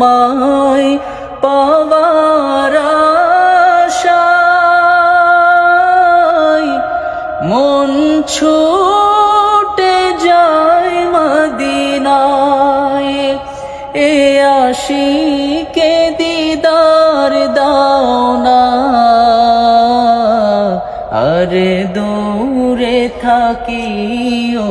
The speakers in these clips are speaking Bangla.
তোমায় পাওয়ার আশায় মন ছুটে যায় মদিনায়। এ আশিকে দিদার দাও না আরে দূরে থাকিও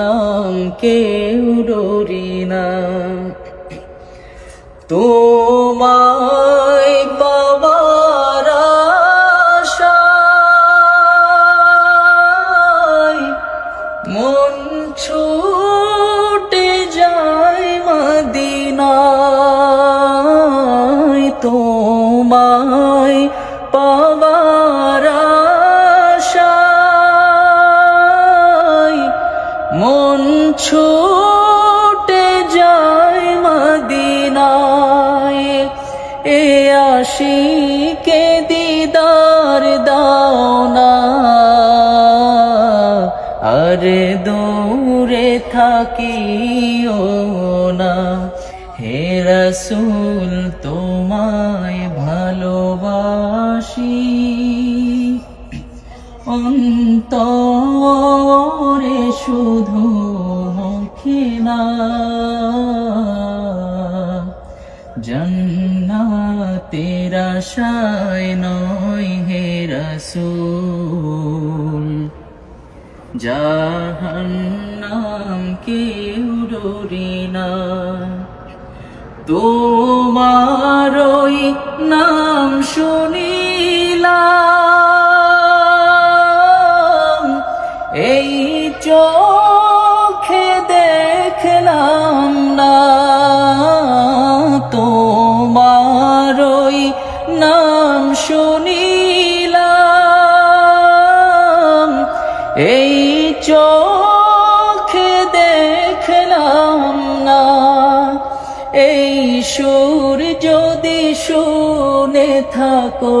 জাহান্নাম কেউ ডরি না। তোমায় পাওয়ার আশায় মন ছুটে ছুটে যায় মদিনায়। এ আশিকে দিদার দাও না আরে দূরে থাকিও না। হে রসুল, তোমায় ভালোবাসি। অন্তরে শুধু মুখে না জন্নাতের নয় হে রসুল। জাহান্নাম কেউ ডরি না। তোমারই নাম শুনিলাম এই চোখে দেখলাম না তোমারই নাম শুনিলাম। এই চোখে দেখলাম না। এই সুর যদি শুনে থাকো